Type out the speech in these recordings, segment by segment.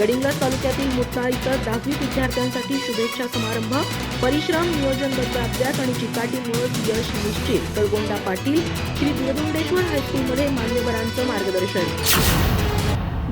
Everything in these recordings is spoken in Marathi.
गडिंग्लज तालुक्यातील मुत्नाळ इथं दहावी विद्यार्थ्यांसाठी शुभेच्छा समारंभ परिश्रम नियोजनबद्ध अभ्यास आणि चिकाटीमुळे यश निश्चित. कलगोंडा पाटील श्री दुरदुंडेश्वर हायस्कूलमध्ये मान्यवरांचं मार्गदर्शन.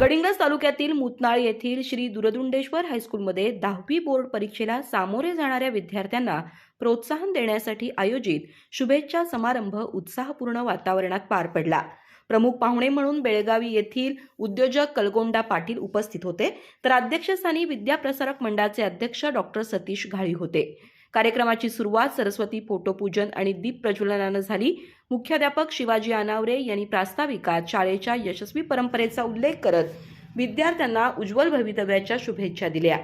गडिंग्लज तालुक्यातील मुतनाळ येथील श्री दुरदुंडेश्वर हायस्कूलमध्ये दहावी बोर्ड परीक्षेला सामोरे जाणाऱ्या विद्यार्थ्यांना प्रोत्साहन देण्यासाठी आयोजित शुभेच्छा समारंभ उत्साहपूर्ण वातावरणात पार पडला. प्रमुख पाहुणे म्हणून बेळगावी येथील उद्योजक कलगोंडा पाटील उपस्थित होते. तर अध्यक्षस्थानी विद्याप्रसारक मंडळाचे अध्यक्ष डॉक्टर सतीश घाळी होते. कार्यक्रमाची सुरुवात सरस्वती फोटोपूजन आणि दीप प्रज्वलनानं झाली. मुख्याध्यापक शिवाजी अनावरे यांनी प्रास्ताविकात शाळेच्या यशस्वी परंपरेचा उल्लेख करत विद्यार्थ्यांना उज्ज्वल भवितव्याच्या शुभेच्छा दिल्या.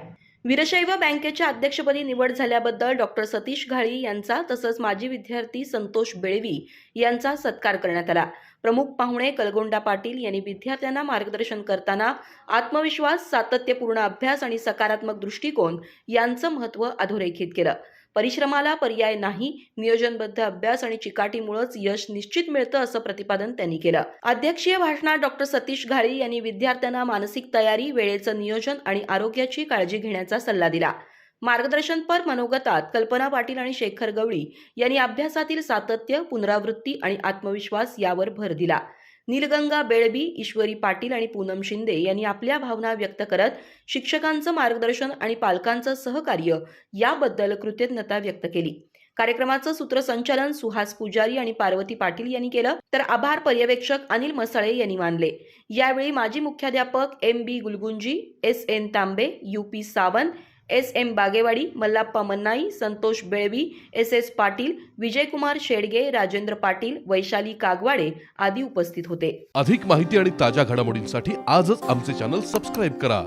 वीरशैव बँकेच्या अध्यक्षपदी निवड झाल्याबद्दल डॉक्टर सतीश घाळी यांचा तसंच माजी विद्यार्थी संतोष बेळवी यांचा सत्कार करण्यात आला. प्रमुख पाहुणे कलगोंडा पाटील यांनी विद्यार्थ्यांना मार्गदर्शन करताना आत्मविश्वास सातत्यपूर्ण अभ्यास आणि सकारात्मक दृष्टिकोन यांचं महत्त्व अधोरेखित केलं. परिश्रमाला पर्याय नाही नियोजनबद्ध अभ्यास आणि चिकाटीमुळेच यश निश्चित मिळतं असं प्रतिपादन त्यांनी केलं. अध्यक्षीय भाषणात डॉक्टर सतीश घाळी यांनी विद्यार्थ्यांना मानसिक तयारी वेळेचं नियोजन आणि आरोग्याची काळजी घेण्याचा सल्ला दिला. मार्गदर्शनपर मनोगतात कल्पना पाटील आणि शेखर गवळी यांनी अभ्यासातील सातत्य पुनरावृत्ती आणि आत्मविश्वास यावर भर दिला. नीलगंगा बेळबी ईश्वरी पाटील आणि पूनम शिंदे यांनी आपल्या भावना व्यक्त करत शिक्षकांचं मार्गदर्शन आणि पालकांचं सहकार्य याबद्दल कृतज्ञता व्यक्त केली. कार्यक्रमाचं सूत्रसंचालन सुहास पुजारी आणि पार्वती पाटील यांनी केलं तर आभार पर्यवेक्षक अनिल मसाळे यांनी मानले. यावेळी माजी मुख्याध्यापक M B Gulgunji S N Tambe U P Sawant S M Bagewadi Mallappa Mannai Santosh Belvi S S Patil Vijaykumar Shedge Rajendra Patil Vaishali Kagwade आदी उपस्थित होते. अधिक माहिती आणि ताज्या घडामोडींसाठी आजच आमचे चॅनल सबस्क्राईब करा.